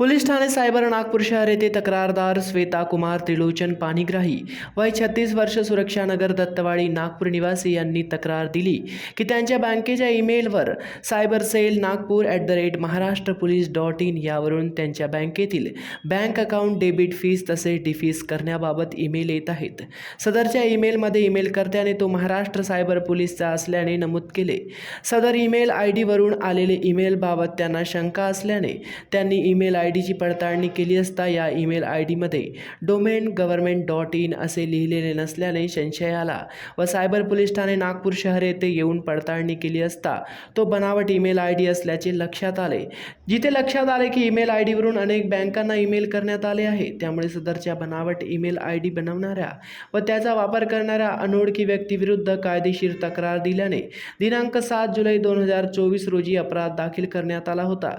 Police Thane cyber Nagpur शहर येथे तक्रारदार श्वेता कुमार त्रिलोचन पाणीग्राही वय छत्तीस वर्ष सुरक्षानगर दत्तवाडी नागपूर निवासी यांनी तक्रार दिली की त्यांच्या बँकेच्या ईमेलवर cyber cell Nagpur at the rate Maharashtra police dot in यावरून त्यांच्या बँकेतील बँक अकाउंट डेबिट फीस तसेच डिफीस करण्याबाबत ईमेल येत आहेत. सदरच्या ईमेलमध्ये ईमेल कर्त्याने तो महाराष्ट्र सायबर पोलीसचा असल्याने नमूद केले. सदर ईमेल आय डीवरून आलेले ईमेलबाबत त्यांना शंका असल्याने त्यांनी ईमेल आय डीची पडताळणी केली असता या ईमेल आय डीमध्ये डोमेन गव्हर्नमेंट डॉट इन असे लिहिलेले नसल्याने संशय आला व सायबर पोलीस ठाणे नागपूर शहर येथे येऊन पडताळणी केली असता तो बनावट ईमेल आय डी असल्याचे लक्षात आले जिथे लक्षात आले की ईमेल आय डीवरून अनेक बँकांना ईमेल करण्यात आले आहे. त्यामुळे सदरच्या बनावट ईमेल आय डी बनवणाऱ्या व त्याचा वापर करणाऱ्या अनोळखी व्यक्तीविरुद्ध कायदेशीर तक्रार दिल्याने दिनांक सात जुलै दोन हजार चोवीस रोजी अपराध दाखल करण्यात आला होता.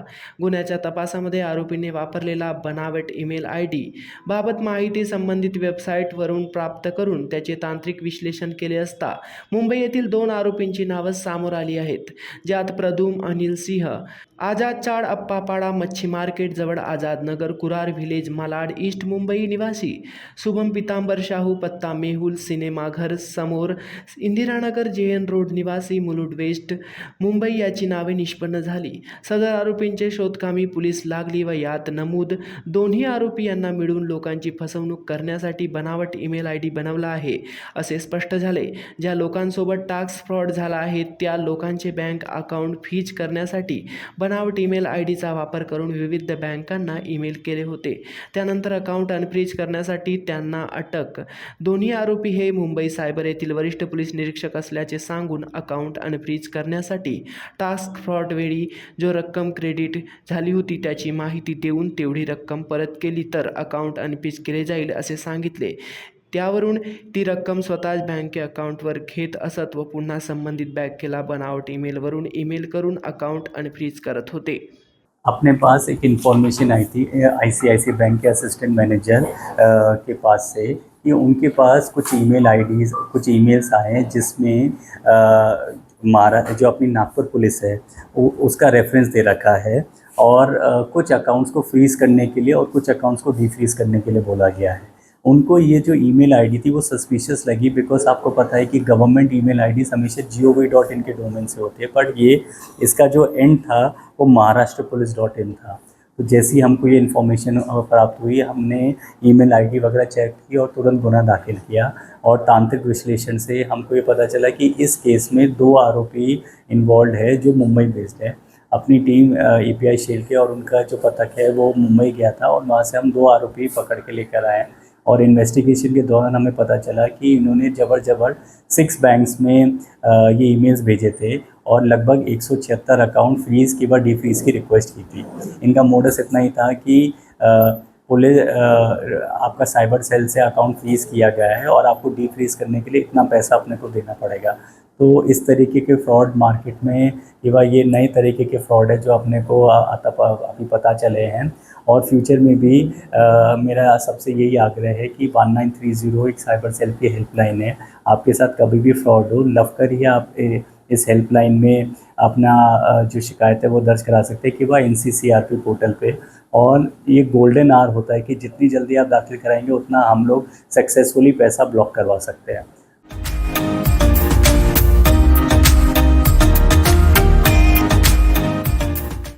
गुन्ह्याच्या तपासामध्ये आरोपीने वापरलेला बनावट ईमेल आय डी बाबत माहिती संबंधित वेबसाईटवरून प्राप्त करून त्याचे तांत्रिक विश्लेषण केले असता मुंबई येथील दोन आरोपींची नावं समोर आली आहेत ज्यात प्रदुम अनिल सिंह आझाद चाड अप्पापाडा मच्छी मार्केट जवळ आझाद नगर कुरार व्हिलेज मालाड ईस्ट मुंबई निवासी शुभम पितांबर शाहू पत्ता मेहुल सिनेमाघर समोर इंदिरानगर जे एन रोड निवासी मुलुड वेस्ट मुंबई याची नावे निष्पन्न झाली. सदर आरोपींचे शोधकामी पोलीस लागली व या यात नमूद. दोन्ही आरोपी यांना मिळून लोकांची फसवणूक करण्यासाठी बनावट ईमेल आय डी बनवला आहे. असे स्पष्ट झाले. ज्या लोकांसोबत टास्क फ्रॉड झाला आहे त्या लोकांचे बँक अकाउंट फीज करण्यासाठी बनावट ईमेल आय डीचा वापर करून विविध बँकांना ईमेल केले होते. त्यानंतर अकाउंट अनफ्रीज करण्यासाठी त्यांना अटक. दोन्ही आरोपी हे मुंबई सायबर येथील वरिष्ठ पोलीस निरीक्षक असल्याचे सांगून अकाउंट अनफ्रीज करण्यासाठी टास्क फ्रॉड वेळी जो रक्कम क्रेडिट झाली होती त्याची माहिती देऊन तेवढी रक्कम परत केली तर अकाउंट अनफ्रीज केले जाईल असे सांगितले. त्यावरून ती रक्कम स्वतःच बँके अकाउंटवर घेत असत व पुन्हा संबंधित बँकेला बनावट ईमेलवरून ईमेल करून अकाउंट अनफ्रीज करत होते. अपने पास एक इन्फॉर्मेशन आई थी आईसीआईसी बैंक के असिस्टेंट मैनेजर के पास से, कि उनके पास कुछ ईमेल आईडीज कुछ ईमेल्स आए हैं जिसमें मारा, जो अपनी नागपुर पुलिस है उसका रेफरेंस दे रखा है। और कुछ अकाउंट्स को फ्रीज़ करने के लिए और कुछ अकाउंट्स को डीफ्रीज़ करने के लिए बोला गया है। उनको ये जो ईमेल आईडी थी वो सस्पिशियस लगी बिकॉज़ आपको पता है कि गवर्नमेंट ईमेल आईडीज हमेशा G O V dot in K domain से होते हैं। बट ये, इसका जो एंड था, वो महाराष्ट्र पुलिस डॉट इन था। तो जैसी हमको ये इन्फॉर्मेशन प्राप्त हुई, हमने ईमेल आईडी वगैरह चेक की और तुरंत गुना दाखिल किया और तांत्रिक विश्लेषण से हमको ये पता चला कि इस केस में दो आरोपी इन्वॉल्व है जो मुंबई बेस्ड है। अपनी team A P I Shelke और उनका जो पतक है वो मुंबई गया था और वहाँ से हम दो आरोपी पकड़ के लेकर आए और इन्वेस्टिगेशन के दौरान हमें पता चला कि इन्होंने जबर जबर सिक्स बैंक्स में ये ईमेल्स भेजे थे और लगभग एक सौ छिहत्तर अकाउंट फ्रीज़ की व डीफ्रीज की रिक्वेस्ट की थी। इनका मोडस इतना ही था कि पुलिस आपका साइबर सेल से अकाउंट फ्रीज़ किया गया है और आपको डीफ्रीज करने के लिए इतना पैसा अपने को देना पड़ेगा। तो इस तरीके के फ्रॉड मार्केट में ये वा ये नए तरीके के फ्रॉड है जो अपने को अभी पता चले हैं। और फ्यूचर में भी अ, मेरा सबसे यही आग्रह है कि वन नाइन थ्री ज़ीरो एक साइबर सेल की हेल्पलाइन है। आपके साथ कभी भी फ्रॉड हो लव कर ही आप ए, इस हेल्पलाइन में अपना जो शिकायत है वो दर्ज करा सकते हैं कि वह एन सी पोर्टल पे। और ये गोल्डन आर होता है कि जितनी जल्दी आप दाखिल कराएँगे उतना हम लोग सक्सेसफुली पैसा ब्लॉक करवा सकते हैं।